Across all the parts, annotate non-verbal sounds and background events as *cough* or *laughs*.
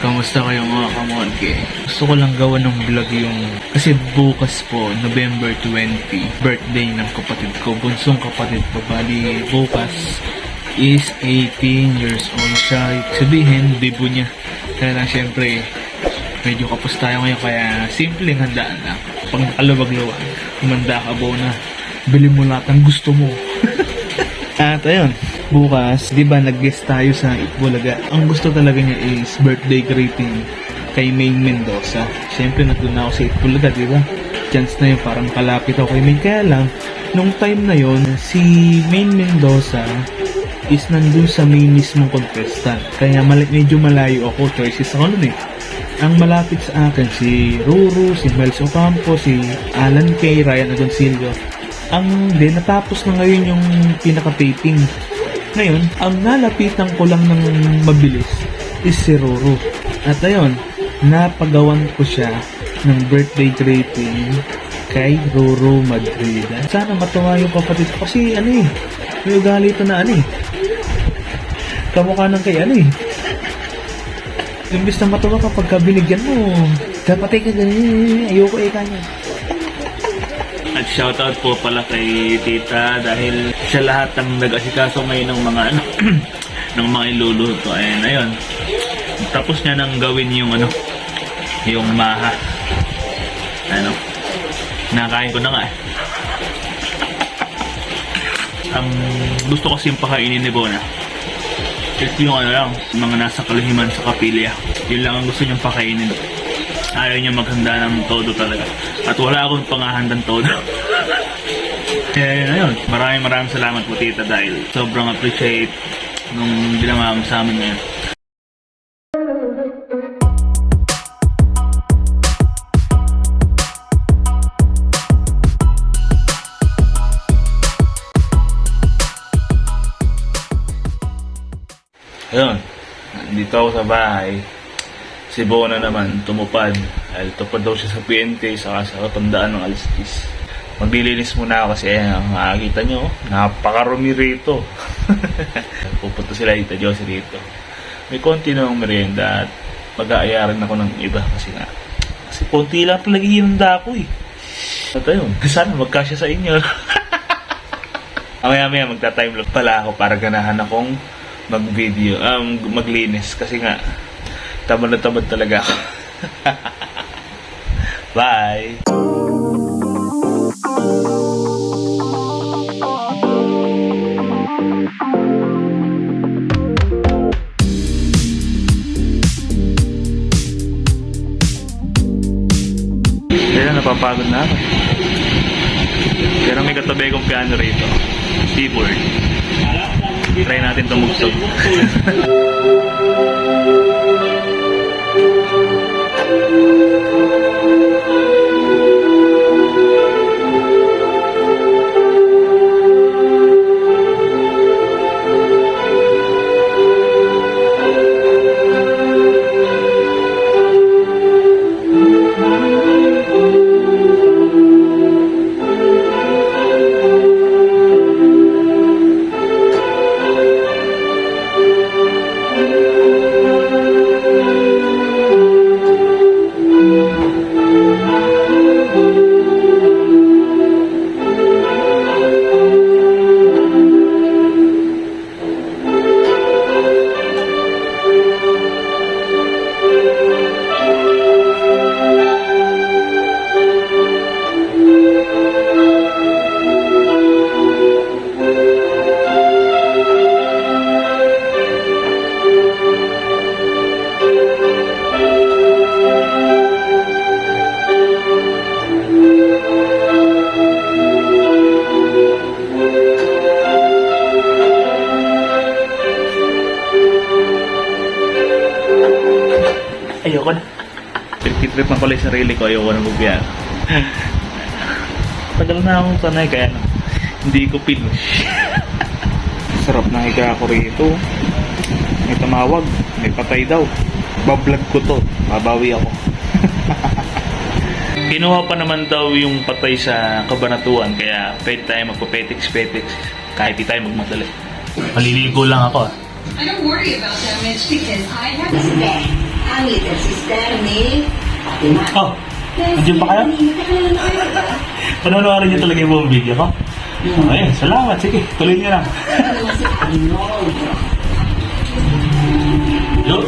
Kamusta kayo mga kamonke? Gusto ko lang gawa ng vlog yung... Kasi bukas po, November 20, birthday ng kapatid ko. Bunsong kapatid ko. Bali, bukas is 18 years old siya. Sabihin, bibo niya. Kaya lang syempre, medyo kapos tayo ngayon. Kaya simpleng handaan lang. Pag nakalawag-lawag, humanda ka na. Bili mo lahat ng gusto mo. *laughs* At ayun, bukas, di ba nag-guest tayo sa Itbulaga. Ang gusto talaga niya is birthday greeting kay Maine Mendoza. Siyempre, nandun na ako sa Itbulaga, di ba? Chance na yun, parang kalapit ako kay Maine. Kaya lang, nung time na yon si Maine Mendoza is nandun sa may mismong contestant. Kaya mal- medyo malayo ako, choices ako nun eh. Ang malapit sa akin, si Ruru, si Miles Ocampo, si Alan Kay, Ryan Agoncillo. Ang din, natapos na ngayon yung pinaka-taping. Ngayon, ang nalapitan ko lang ng mabilis is si Ruru. At ayun, napagawan ko siya ng birthday greeting kay Ruru Madrid. Sana matuwa yung kapatid ko kasi ano eh, may ugali ito na ano eh. Kamukha ng kay ano eh. Imbis na matuwa kapag ka binigyan mo, dapat ay ka ganyan, ayoko eh kanya. At shoutout po pala kay tita dahil siya lahat ang nag-asikaso ngayon ng mga ano, *clears throat* ng mga iluluto. Ayun, ayun. Tapos niya nang gawin yung ano, yung maha. Ano, nakain ko na nga eh. Ang gusto kasi yung pakainin ni Bona. Ito yung ano lang, mga nasa kaluhiman sa kapilya. Yun lang ang gusto niyang pakainin. Ayaw niya maghanda ng todo talaga. At wala akong pangahandang todo. *laughs* Kaya yun, ayun. Maraming maraming salamat po tita dahil sobrang appreciate nung ginawa sa amin ngayon. Ayun, dito ako sa bahay. Si Bona naman, tumupad. Dahil tupad daw siya sa PNP, saka sa katandaan ng Alistis. Maglilinis muna ako kasi ayan, makakita nyo, napakarumi rito. *laughs* Pupunta sila dito, Josie rito. May konti namang merienda at mag-aayaran ako ng iba kasi nga. Kasi konti lang talaga hinanda ko eh. At ayun, sana magkasya sa inyo. *laughs* Mamaya maya magta-time lapse pala ako para ganahan akong mag-video, um, maglinis kasi nga tamad na tamad talaga ako. *laughs* Bye! Napapagod na ako. Pero may katabi kong piano rito. Keyboard. Try natin tumugtog. *laughs* Yung sarili ko, ayoko na magbiyan. *laughs* Tagal na akong sanay, kaya hindi ko pinush. *laughs* Sarap na higa ako rito. May tumawag, may patay daw. Bablog ko to, babawi ako. *laughs* Kinuha pa naman daw yung patay sa kabanatuan, kaya pwede tayo magpapetiks-petiks kahit di tayo magmadali. Maliligo lang ako ah. I don't worry about damage because I have a stay. ang little sister ni Fatima. Oh, nandiyan pa kayo? Panonoodin niyo talaga yung buong video ko? Ayun, salamat. Sige, tuloy niyo lang. Yo,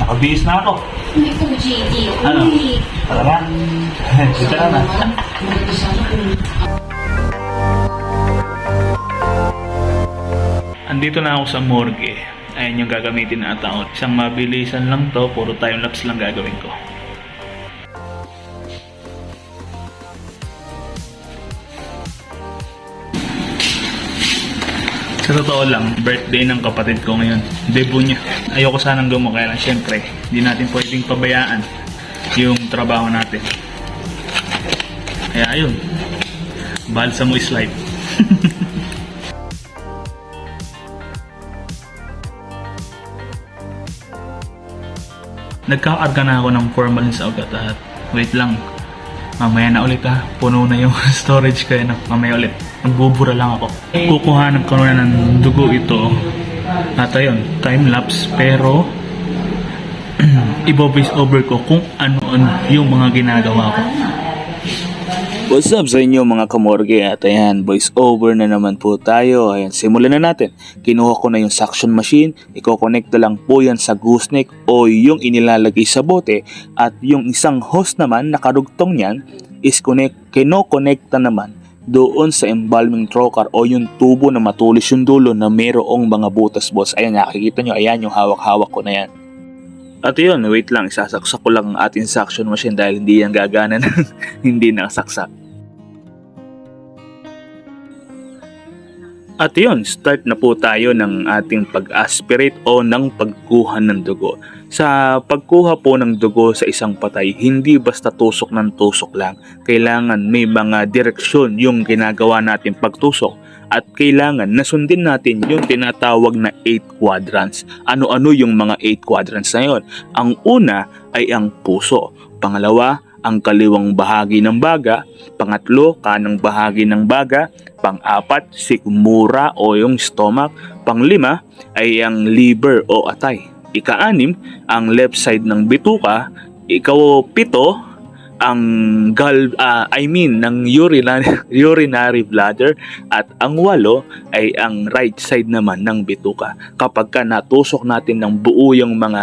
nakabihis na ako. Hindi ko JD. Ano? *laughs* Dito na na. Siya kung Andito na ako sa morgue. Ayan yung gagamitin na ataon. Isang mabilisan lang to, puro time-lapse lang gagawin ko. Sa totoo lang, birthday ng kapatid ko ngayon. Debut niya. Ayoko sanang gumo, kaya lang syempre, hindi natin pwedeng pabayaan yung trabaho natin. Kaya ayun, balsa mo is life. *laughs* Nagkakarga na ako ng formalin sa ugat at wait lang. Mamaya na ulit ha. Puno na yung *laughs* storage kaya na mamaya ulit. Nagbubura lang ako. Kukuhanan ko na ng dugo ito. At ayun, time-lapse pero *clears throat* ibo-voice over ko kung ano-ano yung mga ginagawa ko. What's up sa inyo mga kamorge at ayan, voice over na naman po tayo. Ayan, simulan na natin. Kinuha ko na yung suction machine, iko-connect na lang po yan sa gooseneck o yung inilalagay sa bote at yung isang hose naman nakarugtong niyan is connect, kino-connecta naman doon sa embalming trocar o yung tubo na matulis yung dulo na mayroong mga butas boss. Ayan, nakikita nyo, ayan yung hawak-hawak ko na yan. At yun, wait lang, isasaksak ko lang ang ating suction machine dahil hindi yan gagana ng *laughs* hindi nakasaksak. At yun, start na po tayo ng ating pag-aspirate o ng pagkuha ng dugo. Sa pagkuha po ng dugo sa isang patay, hindi basta tusok ng tusok lang. Kailangan may mga direksyon yung ginagawa natin pagtusok at kailangan nasundin natin yung tinatawag na 8 quadrants. Ano-ano yung mga 8 quadrants na yun? Ang una ay ang puso. Pangalawa, ang kaliwang bahagi ng baga. Pangatlo, kanang bahagi ng baga. Pang-apat, sikmura o yung stomach. Panglima ay ang liver o atay. Ika-anim, ang left side ng bituka. Ikaw pito, ang gal ah, I mean ng urinary, *laughs* urinary bladder at ang walo ay ang right side naman ng bituka. Kapag ka natusok natin ng buo yung mga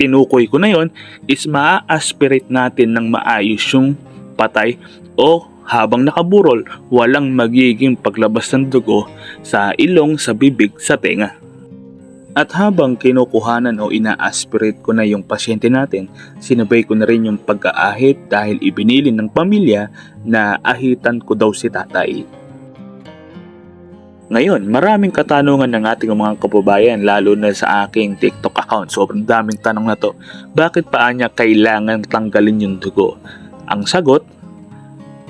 tinukoy ko na yon is maa-aspirate natin ng maayos yung patay o habang nakaburol, walang magiging paglabas ng dugo sa ilong, sa bibig, sa tenga. At habang kinukuhanan o ina-aspirate ko na yung pasyente natin, sinabay ko na rin yung pagkaahit dahil ibinilin ng pamilya na ahitan ko daw si tatay. Ngayon, maraming katanungan ng ating mga kababayan lalo na sa aking TikTok account. Sobrang daming tanong na to. Bakit pa niya kailangan tanggalin yung dugo? Ang sagot,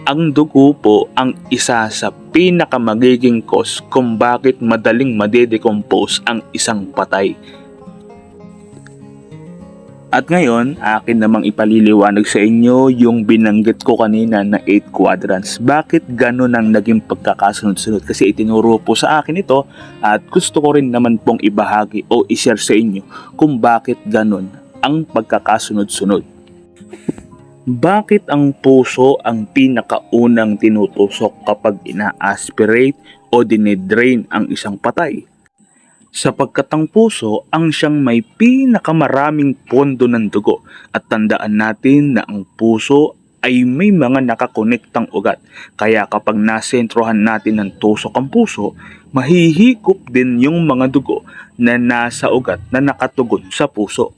ang dugo po ang isa sa pinakamagiging cause kung bakit madaling madedecompose ang isang patay. At ngayon, akin namang ipaliliwanag sa inyo yung binanggit ko kanina na 8 quadrants. Bakit ganun ang naging pagkakasunod-sunod? Kasi itinuro po sa akin ito at gusto ko rin naman pong ibahagi o ishare sa inyo kung bakit ganun ang pagkakasunod-sunod. Bakit ang puso ang pinakaunang tinutusok kapag ina-aspirate o dinedrain ang isang patay? Sapagkat ang puso ang siyang may pinakamaraming pondo ng dugo at tandaan natin na ang puso ay may mga nakakonektang ugat. Kaya kapag nasentrohan natin ng tusok ang puso, mahihikop din yung mga dugo na nasa ugat na nakatugon sa puso.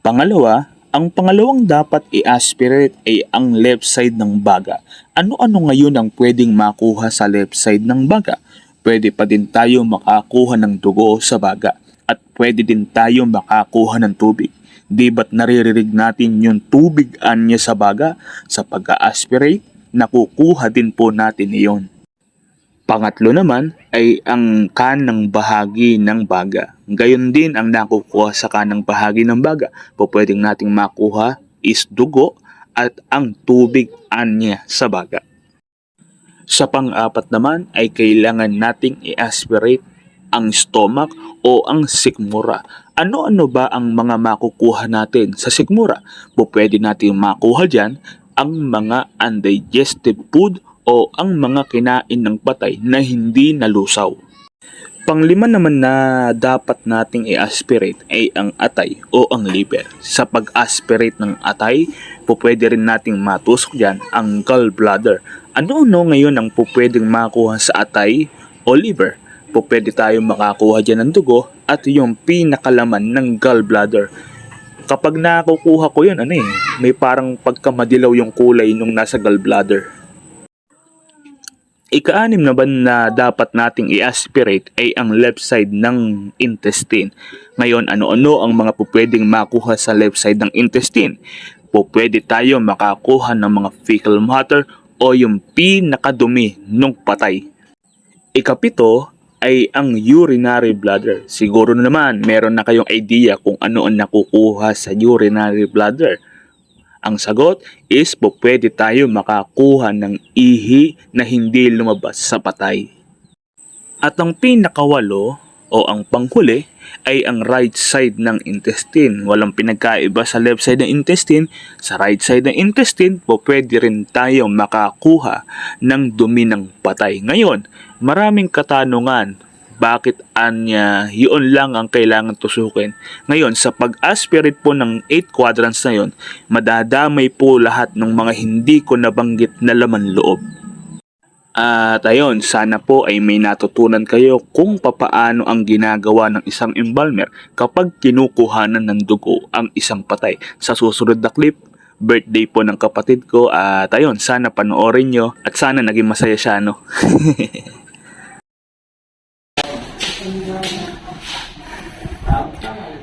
Pangalawa, ang pangalawang dapat i-aspirate ay ang left side ng baga. Ano-ano ngayon ang pwedeng makuha sa left side ng baga? Pwede pa din tayo makakuha ng dugo sa baga at pwede din tayo makakuha ng tubig. Di ba't naririnig natin yung tubig anya sa baga? Sa pag-aspirate, nakukuha din po natin iyon. Pangatlo naman ay ang kanang bahagi ng baga. Gayon din ang nakukuha sa kanang bahagi ng baga. Po pwedeng nating makuha is dugo at ang tubig anya sa baga. Sa pang-apat naman ay kailangan nating i-aspirate ang stomach o ang sikmura. Ano-ano ba ang mga makukuha natin sa Sigmura? Po pwede natin makuha dyan ang mga undigested food o ang mga kinain ng patay na hindi nalusaw. Panglima naman na dapat nating i-aspirate ay ang atay o ang liver. Sa pag-aspirate ng atay, po rin nating matusok dyan ang gallbladder. Ano-ano ngayon ang po pwedeng makuha sa atay o liver? Po pwede tayo makakuha dyan ng dugo at yung pinakalaman ng gallbladder. Kapag nakukuha ko yun, ano eh, may parang pagkamadilaw yung kulay nung nasa gallbladder. Ika-anim naman na dapat nating i-aspirate ay ang left side ng intestine. Ngayon, ano-ano ang mga pupwedeng makuha sa left side ng intestine? Pupwede tayo makakuha ng mga fecal matter o yung pinakadumi ng patay. Ikapito ay ang urinary bladder. Siguro naman meron na kayong idea kung ano ang nakukuha sa urinary bladder. Ang sagot is po pwede tayo makakuha ng ihi na hindi lumabas sa patay. At ang pinakawalo o ang panghuli ay ang right side ng intestine. Walang pinagkaiba sa left side ng intestine. Sa right side ng intestine po pwede rin tayo makakuha ng dumi ng patay. Ngayon, maraming katanungan bakit anya yun lang ang kailangan tusukin. Ngayon, sa pag-aspirate po ng 8 quadrants na yun, madadamay po lahat ng mga hindi ko nabanggit na laman loob. At ayun, sana po ay may natutunan kayo kung papaano ang ginagawa ng isang embalmer kapag kinukuhanan ng dugo ang isang patay. Sa susunod na clip, birthday po ng kapatid ko at ayun, sana panoorin nyo at sana naging masaya siya, no? *laughs*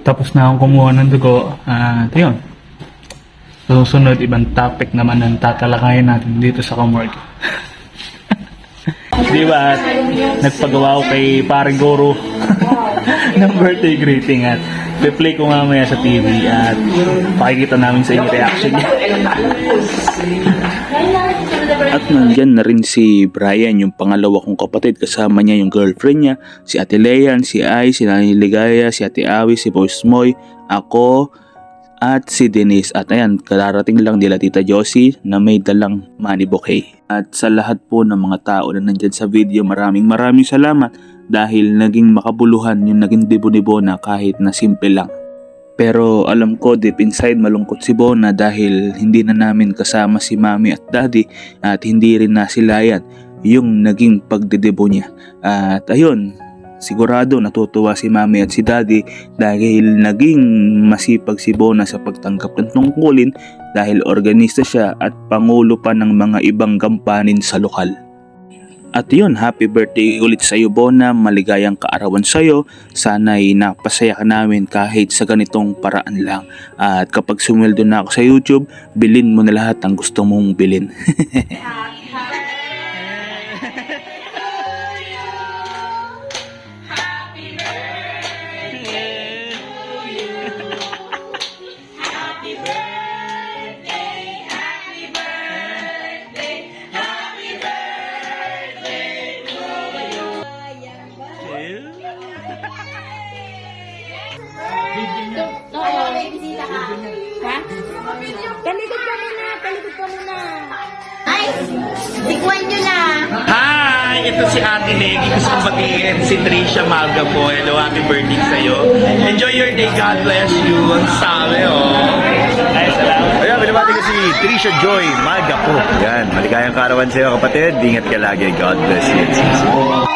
Tapos na akong kumuha ng dugo. At yun. Susunod, ibang topic naman ang tatalakayin natin dito sa Comwork. *laughs* Di ba? Nagpagawa ko kay paring Goro *laughs* ng birthday greeting at play ko mamaya sa TV at pakikita namin sa inyo reaction niya. *laughs* At nandyan na rin si Brian, yung pangalawa kong kapatid. Kasama niya yung girlfriend niya, si Ate Lean, si Ai, si Nani Ligaya, si Ate Awi, si Boss Moy, ako, at si Denise. At ayan, kararating lang nila Tita Josie na may dalang money bouquet. At sa lahat po ng mga tao na nandyan sa video, maraming maraming salamat dahil naging makabuluhan yung naging debo-debo na kahit na simple lang. Pero alam ko deep inside malungkot si Bona dahil hindi na namin kasama si Mami at Daddy at hindi rin nasilayan yung naging pagdedebo niya. At ayun, sigurado natutuwa si Mami at si Daddy dahil naging masipag si Bona sa pagtanggap ng tungkulin dahil organista siya at pangulo pa ng mga ibang gampanin sa lokal. At yun, happy birthday ulit sa iyo Bona, maligayang kaarawan sa iyo. Sana'y napasaya ka namin kahit sa ganitong paraan lang. At kapag sumweldo na ako sa YouTube, bilin mo na lahat ang gusto mong bilin. *laughs* Ate Leggy. Gusto kong batiin si Trisha Malga po. Hello, happy birthday sa'yo. Enjoy your day. God bless you. Ang sabi, oh. Ay, salamat. Ayan, binabati ko si Trisha Joy Maga po. Yan, maligayang karawan sa iyo kapatid. Ingat ka lagi. God bless you.